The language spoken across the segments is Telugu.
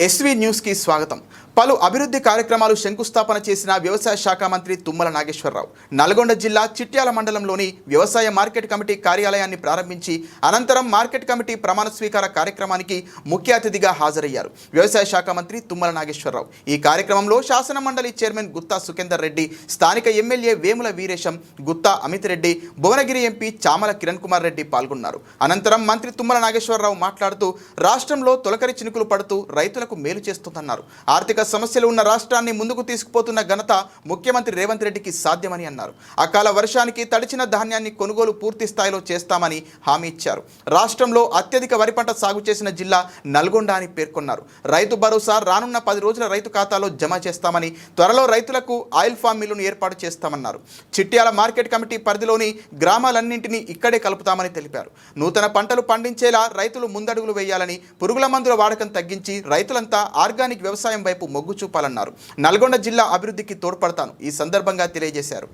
ఎస్వీ న్యూస్కి స్వాగతం పలు అభివృద్ధి కార్యక్రమాలు శంకుస్థాపన చేసిన వ్యవసాయ శాఖ మంత్రి తుమ్మల నాగేశ్వరరావు. నల్గొండ జిల్లా చిట్యాల మండలంలోని వ్యవసాయ మార్కెట్ కమిటీ కార్యాలయాన్ని ప్రారంభించి అనంతరం మార్కెట్ కమిటీ ప్రమాణ స్వీకార కార్యక్రమానికి ముఖ్య అతిథిగా హాజరయ్యారు వ్యవసాయ శాఖ మంత్రి తుమ్మల నాగేశ్వరరావు. ఈ కార్యక్రమంలో శాసన మండలి చైర్మన్ గుత్తా సుఖేందర్ రెడ్డి స్థానిక ఎమ్మెల్యే వేముల వీరేశం గుత్తా అమిత్ రెడ్డి భువనగిరి ఎంపీ చామల కిరణ్ కుమార్ రెడ్డి పాల్గొన్నారు. అనంతరం మంత్రి తుమ్మల నాగేశ్వరరావు మాట్లాడుతూ రాష్ట్రంలో తొలకరి చినుకులు పడుతూ రైతులకు మేలు చేస్తుందన్నారు. ఆర్థిక సమస్యలు ఉన్న రాష్ట్రాన్ని ముందుకు తీసుకుపోతున్న ఘనత ముఖ్యమంత్రి రేవంత్ రెడ్డికి సాధ్యమని అన్నారు. అకాల వర్షానికి తడిచిన ధాన్యాన్ని కొనుగోలు పూర్తి స్థాయిలో చేస్తామని హామీ ఇచ్చారు. రాష్ట్రంలో అత్యధిక వరి పంట సాగు చేసిన జిల్లా నల్గొండ అని పేర్కొన్నారు. రైతు భరోసా రానున్న పది రోజుల రైతు ఖాతాలో జమ చేస్తామని త్వరలో రైతులకు ఆయిల్ ఫామ్ మిల్లును ఏర్పాటు చేస్తామన్నారు. చిట్యాల మార్కెట్ కమిటీ పరిధిలోని గ్రామాలన్నింటినీ ఇక్కడే కలుపుతామని తెలిపారు. నూతన పంటలు పండించేలా రైతులు ముందడుగులు వేయాలని పురుగుల మందుల వాడకం తగ్గించి రైతులంతా ఆర్గానిక్ వ్యవసాయం వైపు మొగ్గు చూపాలన్నారు. నల్గొండ జిల్లా అభివృద్ధికి తోడ్పడతాను. ఈ సందర్భంగా తెలియజేశారు.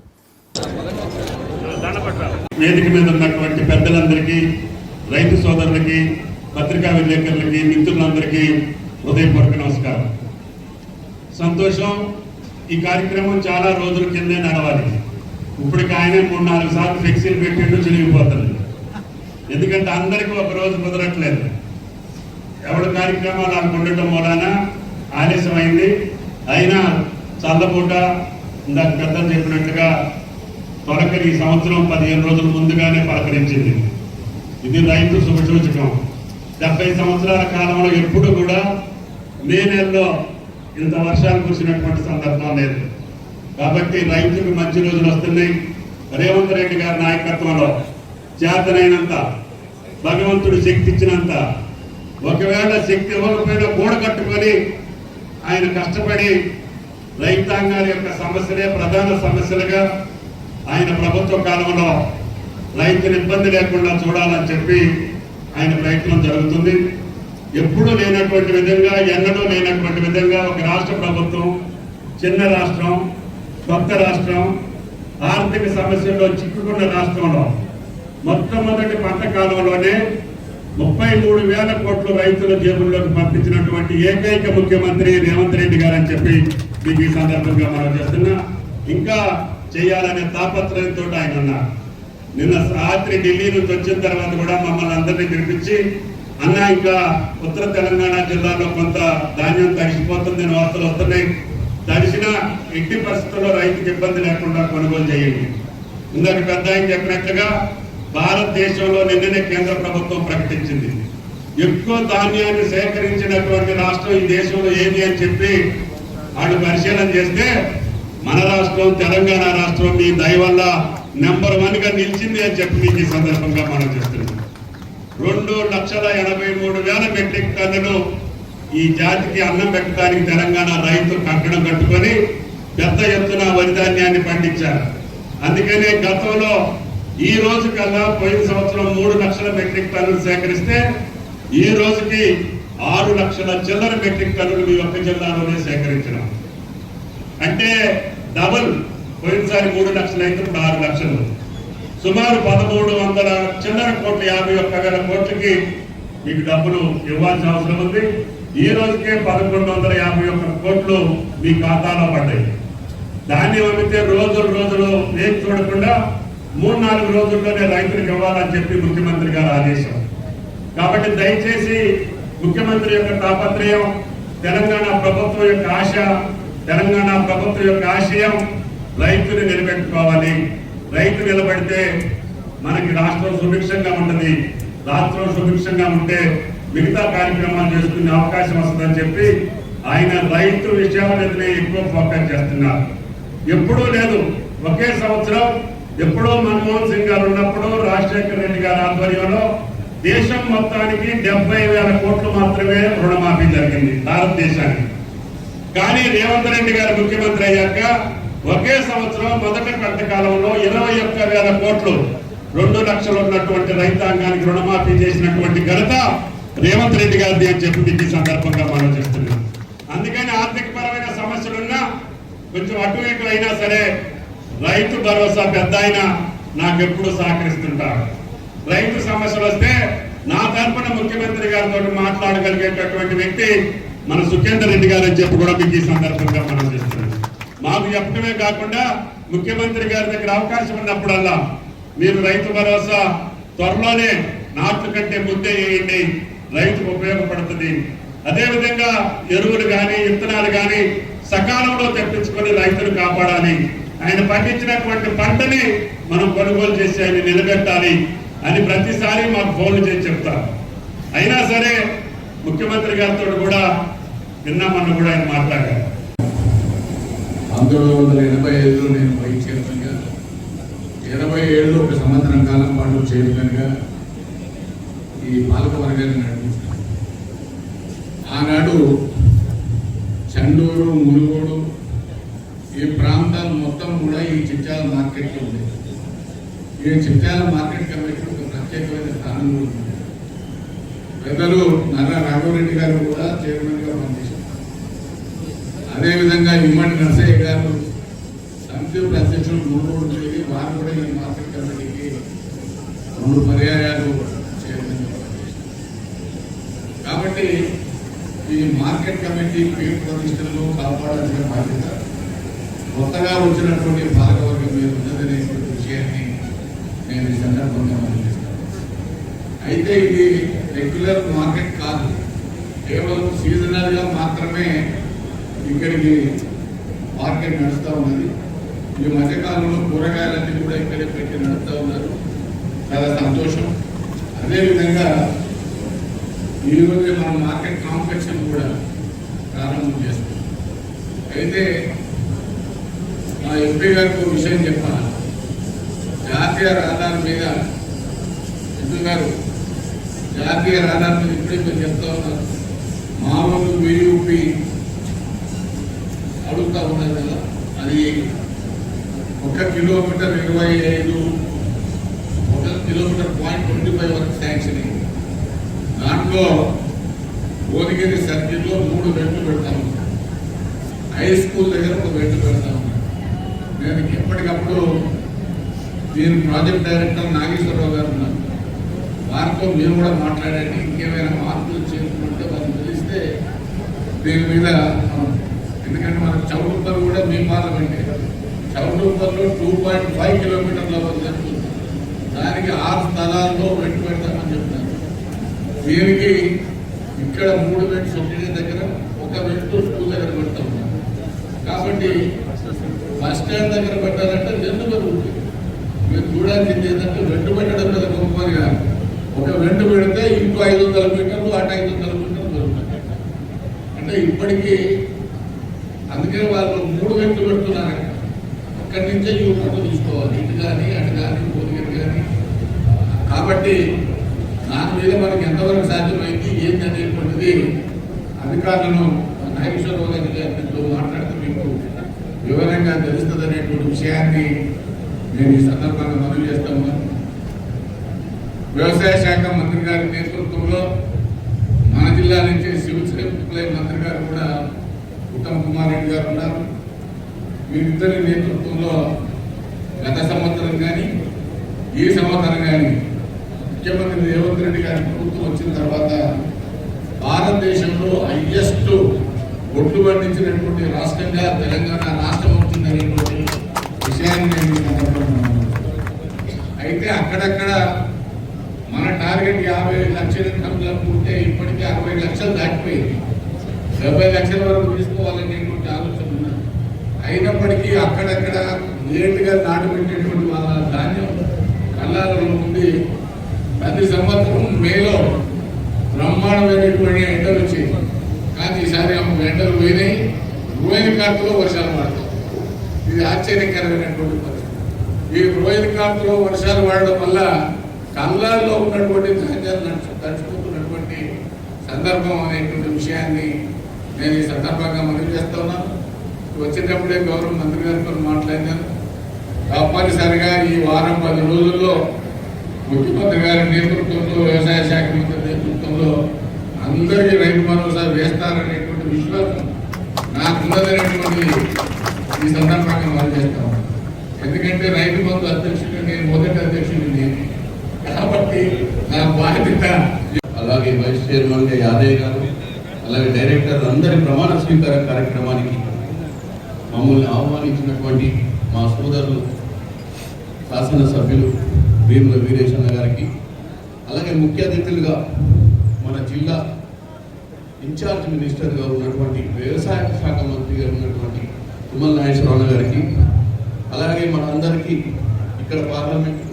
వేదిక మీద ఉన్నటువంటి పెద్దలందరికీ రైతు సోదరులకి పత్రికా విలేకరులకి మిత్రులందరికీ హృదయపూర్వక నమస్కారం. సంతోషం ఈ కార్యక్రమం చాలా రోజుల కిందే నడవాలి. ఇప్పటికి ఆయన మూడు నాలుగు సార్లు ఫ్లెక్సీలు పెట్టిండు చిరిగిపోతుంది ఎందుకంటే అందరికీ ఒక రోజు కుదరట్లేదు. ఎవరి కార్యక్రమాలు వాళ్ళకు ఉండటం మూలాన ఆలస్యమైంది. అయినా చల్లపూట ఇందాక పెద్దలు చెప్పినట్టుగా తొలకరి ఈ సంవత్సరం పదిహేను రోజుల ముందుగానే పలకరించింది. ఇది రైతు శుభసూచకం. డెబ్బై సంవత్సరాల కాలంలో ఎప్పుడు కూడా మే నెలలో ఇంత వర్షాలు కురిసినటువంటి సందర్భం లేదు. కాబట్టి రైతుకు మంచి రోజులు వస్తున్నాయి. రేవంత్ రెడ్డి గారి నాయకత్వంలో చేతనైనంత భగవంతుడు శక్తి ఇచ్చినంత ఒకవేళ శక్తి ఇవ్వకపోయినా కూడ కట్టుకొని ఆయన కష్టపడి రైతాంగాల యొక్క సమస్యలే ప్రధాన సమస్యలుగా ఆయన ప్రభుత్వ కాలంలో రైతులు ఇబ్బంది లేకుండా చూడాలని చెప్పి ఆయన ప్రయత్నం జరుగుతుంది. ఎప్పుడూ లేనటువంటి విధంగా ఎన్నడూ లేనటువంటి విధంగా ఒక రాష్ట్ర ప్రభుత్వం చిన్న రాష్ట్రం కొత్త రాష్ట్రం ఆర్థిక సమస్యల్లో చిక్కుకున్న రాష్ట్రంలో మొట్టమొదటి పంట కాలంలోనే ముప్పై మూడు వేల కోట్ల రైతుల జేబుల్లోకి పంపించినటువంటి ఏకైక ముఖ్యమంత్రి రేవంత్ రెడ్డి గారు అని చెప్పి మీకు ఈ సందర్భంగా మనం చేస్తున్నా. ఇంకా చేయాలనే తాపత్రయంతో ఆయన ఉన్నారు. నిన్న రాత్రి ఢిల్లీ నుంచి వచ్చిన తర్వాత కూడా మమ్మల్ని అందరినీ పిలిపించి అన్న ఇంకా ఉత్తర తెలంగాణ జిల్లాలో కొంత ధాన్యం తడిసిపోతుందని వార్తలు వస్తున్నాయి. తడిసిన ఎట్టి పరిస్థితుల్లో రైతుకి ఇబ్బంది లేకుండా కొనుగోలు చేయండి. ఇందాక పెద్ద ఆయన చెప్పినట్లుగా భారతదేశంలో నిన్ననే కేంద్ర ప్రభుత్వం ప్రకటించింది. ఎక్కువ ధాన్యాన్ని సేకరించినటువంటి రాష్ట్రం ఈ దేశంలో ఏది అని చెప్పి వాళ్ళు పరిశీలన చేస్తే మన రాష్ట్రం తెలంగాణ రాష్ట్రం మీ దయ వల్ల నెంబర్ వన్గా నిలిచింది అని చెప్పి మీకు ఈ సందర్భంగా మనం చెప్తున్నాం. రెండు లక్షల ఎనభై మూడు వేల మెట్రిక్ టన్నులు ఈ జాతికి అన్నం పెట్టడానికి తెలంగాణ రైతు కట్టడం కట్టుకొని పెద్ద ఎత్తున వరి ధాన్యాన్ని పండించారు. అందుకనే గతంలో ఈ రోజు కల్లా పోయిన సంవత్సరం మూడు లక్షల మెట్రిక్ టన్నులు సేకరిస్తే ఈ రోజుకి ఆరు లక్షల చిల్లర మెట్రిక్ టన్నులు మీ ఒక్క జిల్లాలోనే సేకరించినాం. అంటే డబుల్ పోయినసారి మూడు లక్షలు అయితే ఇప్పుడు ఆరు లక్షలు. సుమారు పదమూడు వందల చిల్లర కోట్ల యాభై ఒక్క వేల కోట్లకి మీకు డబ్బులు ఇవ్వాల్సిన అవసరం ఉంది. ఈ రోజుకే పదకొండు వందల యాభై ఒక్క కోట్లు మీ ఖాతాలో పడ్డాయి. దాన్ని అమ్మితే రోజులు రోజులు ఏం చూడకుండా మూడు నాలుగు రోజుల్లోనే రైతులకు ఇవ్వాలని చెప్పి ముఖ్యమంత్రి గారు ఆదేశం. కాబట్టి దయచేసి ముఖ్యమంత్రి యొక్క తాపత్రయం తెలంగాణ ప్రభుత్వం యొక్క ఆశ తెలంగాణ ప్రభుత్వం యొక్క ఆశయం రైతుని నిలబెట్టుకోవాలి. రైతు నిలబడితే మనకి రాష్ట్రం సుభిక్షంగా ఉంటుంది రాష్ట్రం సుభిక్షంగా ఉంటే మిగతా కార్యక్రమాలు చేసుకునే అవకాశం వస్తుందని చెప్పి ఆయన రైతు విషయాల మీదనే ఎక్కువ ఫోకస్ చేస్తున్నారు. ఎప్పుడూ లేదు ఒకే సంవత్సరం ఎప్పుడో మన్మోహన్ సింగ్ గారు ఉన్నప్పుడు రాజశేఖర రెడ్డి గారి ఆధ్వర్యంలో దేశం మొత్తానికి డెబ్బై వేల కోట్లు మాత్రమే రుణమాఫీ జరిగింది భారతదేశానికి. కానీ రేవంత్ రెడ్డి గారు ముఖ్యమంత్రి అయ్యాక ఒకే సంవత్సరం మొదటి పంట కాలంలో ఇరవై ఒక్క వేల కోట్లు రెండు లక్షలు ఉన్నటువంటి రైతాంగానికి రుణమాఫీ చేసినటువంటి ఘనత రేవంత్ రెడ్డి గారిది అని చెప్పి మీకు ఈ సందర్భంగా మనం చెప్తున్నాం. అందుకని ఆర్థిక పరమైన సమస్యలున్నా కొంచెం అటు ఇటు అయినా సరే రైతు భరోసా పెద్ద ఆయన నాకెప్పుడు సహకరిస్తుంటారు. రైతు సమస్యలు వస్తే నా తరపున ముఖ్యమంత్రి గారితో మాట్లాడగలిగేటటువంటి వ్యక్తి మన సుఖేందర్ రెడ్డి గారు అని చెప్పి కూడా మీకు ఈ సందర్భంగా మనం చేస్తున్నాం. మాకు చెప్పడమే కాకుండా ముఖ్యమంత్రి గారి దగ్గర అవకాశం ఉన్నప్పుడల్లా మీరు రైతు భరోసా త్వరలోనే నాట్లు కంటే ముందే వేయండి రైతుకు ఉపయోగపడుతుంది. అదేవిధంగా ఎరువులు కానీ విత్తనాలు కానీ సకాలంలో తెప్పించుకొని రైతులు కాపాడాలి. ఆయన పండించినటువంటి పంటని మనం కొనుగోలు చేసి ఆయన నిలబెట్టాలి అని ప్రతిసారి మాకు ఫోన్లు చేసి చెప్తారు. అయినా సరే ముఖ్యమంత్రి గారితో కూడా నిన్న కూడా ఆయన మాట్లాడారు. పంతొమ్మిది వందల ఎనభై ఐదులో నేను వైస్ చైర్మన్గా ఎనభై ఏడులో ఒక సంవత్సరం కాలం పాటు చైర్మన్గా ఈ పాలక వర్గాన్ని నడిపించాను. ఆనాడు చండూరు మునుగోడు ఈ ప్రాంతాలు మొత్తం కూడా ఈ చిట్యాల మార్కెట్లో ఉండేది ఈ చిట్యాల మార్కెట్ కమిటీ ఒక ప్రత్యేకమైన స్థానం ఉంటుంది ఉంది. పెద్దలు నారా రాఘవరెడ్డి గారు కూడా చైర్మన్గా పనిచేశారు. అదేవిధంగా ఇమ్మడి నరసయ్య గారు సంక్షేమ అధ్యక్షులు మూడు తిరిగి వారు కూడా ఈ మార్కెట్ కమిటీకి రెండు పర్యాయాలు చైర్మన్గా పనిచేశారు. కాబట్టి ఈ మార్కెట్ కమిటీ పేరు ప్రతిష్టలను కాపాడాల్సిన బాధ్యత కొత్తగా వచ్చినటువంటి పాలకవర్గం మీద ఉన్నదనేటువంటి విషయాన్ని నేను ఈ సందర్భంగా అయితే ఇది రెగ్యులర్ మార్కెట్ కాదు. కేవలం సీజనల్గా మాత్రమే ఇక్కడికి మార్కెట్ నడుస్తూ ఉన్నది. ఈ మధ్యకాలంలో కూరగాయలన్నీ కూడా ఇక్కడే పెట్టి నడుస్తూ ఉన్నారు. చాలా సంతోషం. అదేవిధంగా ఈరోజు మనం మార్కెట్ కాంప్లెక్షన్ కూడా ప్రారంభం చేస్తున్నాం అయితే మా ఎంపీ గారికి ఒక విషయం చెప్పాలి. జాతీయ రహదారి మీద ఎంపీ గారు జాతీయ రహదారి మీద ఇప్పుడే మీరు చెప్తా ఉన్నారు. మామూలు విరిపి అడుగుతా ఉన్నారు కదా అది ఒక కిలోమీటర్ ఇరవై ఐదు ఒక కిలోమీటర్ పాయింట్ ట్వంటీ ఫైవ్ వరకు శాంక్షన్ దాంట్లో భువనగిరి సర్కిల్లో మూడు వెంట్లు పెడతాము హై స్కూల్ దగ్గర ఒక వెంట్లు పెడతాము నేను ఎప్పటికప్పుడు దీని ప్రాజెక్ట్ డైరెక్టర్ నాగేశ్వరరావు గారు ఉన్నారు. వారితో మీరు కూడా మాట్లాడండి. ఇంకేమైనా మార్పులు చేసుకుంటే వాళ్ళకి తెలిస్తే దీని మీద ఎందుకంటే మనకు చౌడూపర్ కూడా మీ పార్లమెంటే. చౌడూపర్లో టూ పాయింట్ ఫైవ్ కిలోమీటర్ల వరకు దానికి ఆరు స్థలాల్లో వెంట పెడతామని చెప్తారు దీనికి ఇక్కడ మూడు బెడ్ ఒకటి దగ్గర ఒక బెడ్ స్కూల్ దగ్గర పెడతాం కాబట్టి బస్ స్టాండ్ దగ్గర పెట్టాలంటే చూడాల్సింది ఏంటంటే వెంటు పెట్టడం మీద గొప్పది కాదు ఒక వెంట పెడితే ఇంకో ఐదు వందల మీటర్లు అటు ఐదు వందల మీటర్లు దొరుకుతాయి. అంటే ఇప్పటికీ అందుకే వాళ్ళు మూడు గంటలు పెడుతున్నారు. అక్కడి నుంచే ఈ ఫోటో తీసుకోవాలి. ఇటు కానీ అటు కానీ భువనగిరి కానీ. కాబట్టి దాని మీద మనకి ఎంతవరకు సాధ్యమైంది ఏంటి అనేటువంటిది అధికారులను నాగేశ్వరరావు గారి గారితో మాట్లాడితే మీకు వివరంగా తెలుస్తుంది అనేటువంటి విషయాన్ని నేను ఈ సందర్భంగా మనవి చేస్తాను వ్యవసాయ శాఖ మంత్రి గారి నేతృత్వంలో మన జిల్లా నుంచి సివిల్ సప్లై మంత్రి గారు కూడా ఉత్తమ్ కుమార్ రెడ్డి గారు ఉన్నారు. వీరిద్దరి నేతృత్వంలో గత సంవత్సరం కానీ ఈ సంవత్సరం కానీ ముఖ్యమంత్రి రేవంత్ రెడ్డి గారి ప్రభుత్వం వచ్చిన తర్వాత భారతదేశంలో హైయెస్ట్ ఒడ్లు పండించినటువంటి రాష్ట్రంగా తెలంగాణ రాష్ట్రం అవుతుందనేటువంటి విషయాన్ని నేను అయితే అక్కడక్కడ మన టార్గెట్ యాభై లక్షల ఉంటే ఇప్పటికీ అరవై లక్షలు దాటిపోయింది. డెబ్బై లక్షల వరకు తీసుకోవాలనేటువంటి ఆలోచన ఉన్నది అయినప్పటికీ అక్కడక్కడ లేటుగా నాటుపెట్టేటువంటి వాళ్ళ ధాన్యం కళ్ళాలలో ఉండి ప్రతి సంవత్సరం మేలో బ్రహ్మాండమైనటువంటి ఎండలు వచ్చాయి కానీ ఈసారి ఎండలు పోయినాయి. రోహిణి కార్తలో వర్షాలు పడతాయి. ఇది ఆశ్చర్యకరమైనటువంటి పరిస్థితి. ఈ రోహిణి కార్తలో వర్షాలు పడడం వల్ల కంగారులో ఉన్నటువంటి ధాన్యాలు నడుచు తడుచుకుంటున్నటువంటి సందర్భం అనేటువంటి విషయాన్ని నేను ఈ సందర్భంగా మనవి చేస్తున్నాను వచ్చేటప్పుడే గౌరవ మంత్రి గారితో మాట్లాడినాను. తప్పనిసరిగా ఈ వారం పది రోజుల్లో ముఖ్యమంత్రి గారి నేతృత్వంలో వ్యవసాయ శాఖ మంత్రి నేతృత్వంలో అందరికీ రైతు భరోసా వేస్తారనేటువంటి విశ్వాసం నాకున్నదనేటువంటి ఈ సందర్భంగా మనం చేస్తాం. ఎందుకంటే రైతు బంధు అధ్యక్షుడు నేను మొదటి అధ్యక్షుడు నేను కాబట్టి నా బాధ్యత అలాగే వైస్ చైర్మన్గా యాదయ్య గారు అలాగే డైరెక్టర్ అందరి ప్రమాణ స్వీకార కార్యక్రమానికి మమ్మల్ని ఆహ్వానించినటువంటి మా సోదరులు శాసనసభ్యులు భీముల వీరేశన్న గారికి అలాగే ముఖ్య అతిథులుగా మన జిల్లా ఇన్ఛార్జ్ మినిస్టర్గా ఉన్నటువంటి వ్యవసాయ శాఖ మంత్రిగా ఉన్నటువంటి తుమ్మల నాగేశ్వరరావు గారికి అలాగే మనందరికీ ఇక్కడ పార్లమెంట్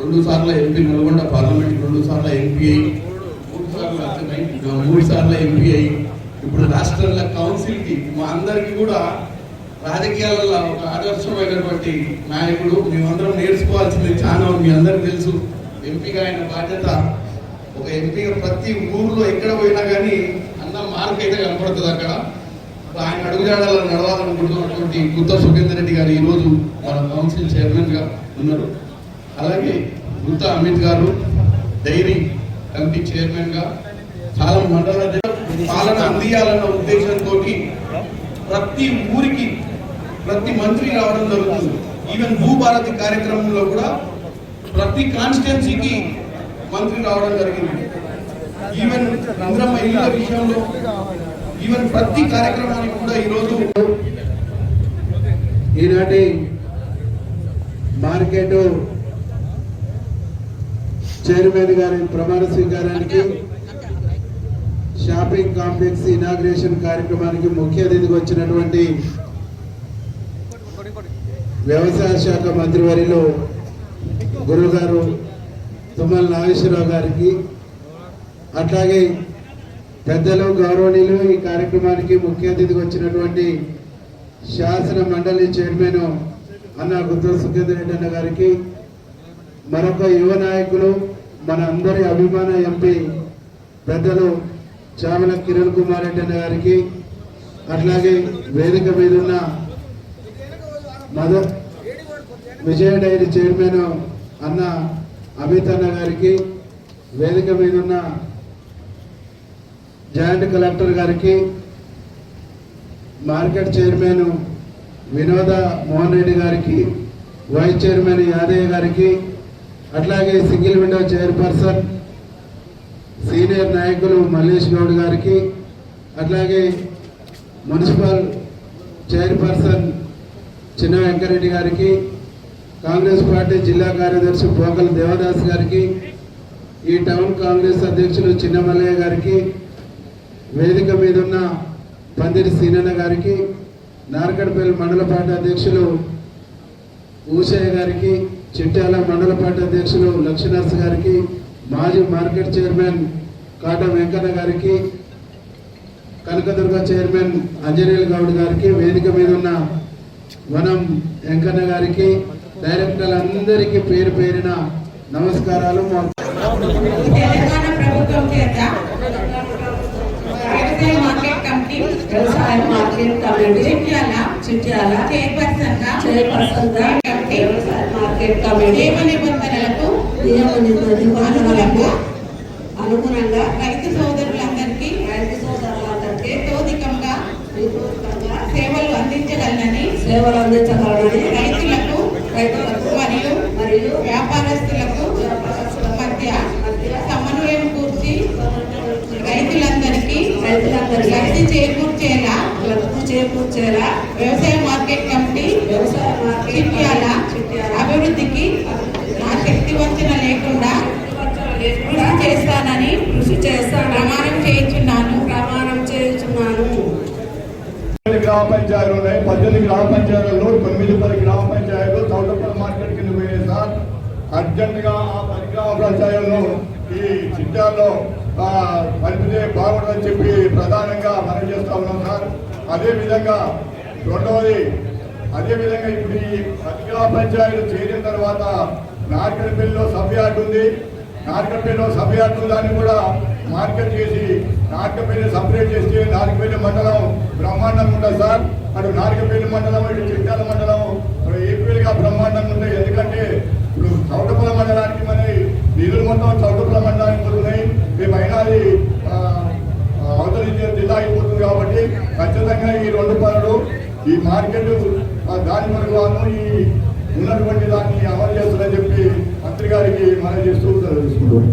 రెండు సార్లు ఎంపీ నల్గొండ పార్లమెంట్ రెండు సార్లు ఎంపీ అయి మూడు సార్లు మూడు సార్లు ఎంపీ అయి ఇప్పుడు రాష్ట్రాల కౌన్సిల్కి మా అందరికీ కూడా రాజకీయాలలో ఒక ఆదర్శమైనటువంటి నాయకుడు. మేమందరం నేర్చుకోవాల్సింది చాలా మీ అందరికీ తెలుసు ఎంపీగా ఆయన బాధ్యత. ఒక ఎంపీగా ప్రతి ఊర్లో ఎక్కడ పోయినా కానీ అన్న మార్క్ అయితే కనపడుతుంది అక్కడ. ఆయన అడుగుజాడలో నడవాలనుకుంటున్నటువంటి గుత్త సుఖేందర్ రెడ్డి గారు ఈరోజు మన కౌన్సిల్ చైర్మన్గా ఉన్నారు. అలాగే గుతా అమిత్ గారు డైరీ కమిటీ చైర్మన్గా చాలా మండల పాలన అందియాలన్న ఉద్దేశంతో ప్రతి ఊరికి ప్రతి మంత్రి రావడం జరుగుతుంది. ఈవెన్ భూభారతి కార్యక్రమంలో కూడా ప్రతి కాన్స్టిట్యున్సీకి మంత్రి రావడం జరిగింది. ఈవెన్ ఇంద్రమ్మ ఇళ్ళ విషయంలో ఈవెన్ ప్రతి కార్యక్రమానికి కూడా ఈరోజు ఈనాటి మార్కెట్ చైర్మన్ గారి ప్రమాణ స్వీకారానికి షాపింగ్ కాంప్లెక్స్ ఇనాగ్రేషన్ కార్యక్రమానికి ముఖ్య అతిథిగా వచ్చినటువంటి వ్యవసాయ శాఖ మంత్రివర్యులు గురుగారు తుమ్మల నాగేశ్వరరావు గారికి అట్లాగే పెద్దలు గౌరవనీయులు ఈ కార్యక్రమానికి ముఖ్య అతిథిగా వచ్చినటువంటి శాసన మండలి చైర్మన్ అన్న గుత్త సుఖేందర్ రెడ్డి అన్న గారికి మరొక యువ నాయకులు మన అందరి అభిమాన ఎంపీ పెద్దలు చామల కిరణ్ కుమార్ రెడ్డి అన్న గారికి అట్లాగే వేదిక మీద ఉన్న మదర్ విజయ డైరీ చైర్మన్ అన్న అమిత్ అన్న గారికి వేదిక మీద ఉన్న జాయింట్ కలెక్టర్ గారికి మార్కెట్ చైర్మన్ వినోద మోహన్ రెడ్డి గారికి వైస్ చైర్మన్ యాదయ్య గారికి అట్లాగే సింగిల్ విండో చైర్పర్సన్ సీనియర్ నాయకులు మల్లేష్ గౌడ్ గారికి అట్లాగే మున్సిపల్ చైర్పర్సన్ చిన్న వెంకరెడ్డి గారికి కాంగ్రెస్ పార్టీ జిల్లా కార్యదర్శి పోకల దేవదాస్ గారికి ఈ టౌన్ కాంగ్రెస్ అధ్యక్షులు చిన్నమల్లయ్య గారికి వేదిక మీద ఉన్న పందిరి సీనన్న గారికి నార్కడ్పల్లి మండల పార్టీ అధ్యక్షులు ఊషయ్య గారికి చిట్యాల మండల పార్టీ అధ్యక్షులు లక్ష్మీనర్స్ గారికి మాజీ మార్కెట్ చైర్మన్ కాట వెంకన్న గారికి కనకదుర్గ చైర్మన్ అంజనీల్ గౌడ్ గారికి వేదిక మీద ఉన్న వనం వెంకన్న గారికి డైరెక్టర్లందరికీ పేరు పేరిన నమస్కారాలు. తెలంగాణ ప్రభుత్వం చేత వ్యవసాయ మార్కెట్ కమిటీ చిట్యాల చిట్యాల చైర్పర్సన్గా చైర్పర్సన్గా కమిటీ వ్యవసాయ మార్కెట్ కమిటీ నియమ నిబంధనలకు నియమ నిబంధనలకు అనుగుణంగా రైతు సోదరులందరికీ రైతు సోదరులందరికీ తోదికంగా సేవలు అందించగలనని సేవలు అందించగలరని చేకూర్చేలా వ్యవసాయ మార్కెట్ కమిటీ వ్యవసాయ మార్కెట్ చిట్యాల అభివృద్ధికి నా శక్తి వంచన లేకుండా కృషి చేస్తానని కృషి చేస్తాను ప్రమాణం చేయించున్నాను. ప్రమాణం పద్దెనిమిది గ్రామ పంచాయతీలు ఉన్నాయి. పద్దెనిమిది గ్రామ పంచాయతీల్లో తొమ్మిది పది గ్రామ పంచాయతీలు చౌటపల్లి మార్కెట్ కింద పోయినాయి సార్. అర్జెంటుగా ఆ పది గ్రామ పంచాయతీలను ఈ చిట్టాల్లో ఆ, కలిపితే బాగుంటుందని చెప్పి ప్రధానంగా మనం చేస్తా ఉన్నాం సార్. అదే విధంగా రెండవది అదే విధంగా ఇప్పుడు ఈ పది పంచాయతీ చేరిన తర్వాత నార్కల్పల్లిలో సభ్యాట్ ఉంది. నార్కల్పల్లిలో సభ్యాట్ దాన్ని కూడా మార్కెట్ చేసి నార్కపల్లి సపరేట్ చేస్తే నార్కపల్లి మండలం బ్రహ్మాండంగా ఉంటుంది సార్. అటు నార్కపల్లి మండలం ఇటు చిట్టాల మండలం. ఈక్వల్గా బ్రహ్మాండంగా ఉంటాయి ఎందుకంటే ఇప్పుడు చౌటపల మండలానికి మన నిధులు మొత్తం చౌటపల మండలానికి పోతున్నాయి. రేపు అయినా అది ఆ, ఆ, అవతలి జిల్లా జిల్లా అయిపోతుంది కాబట్టి ఖచ్చితంగా ఈ రెండు పనులు ఈ మార్కెట్ ఆ, దాని వరకు వాళ్ళు ఈ ఉన్నటువంటి దాన్ని అమలు చేస్తుందని చెప్పి మంత్రి గారికి మనం చేస్తూ తెలుసుకుంటున్నాం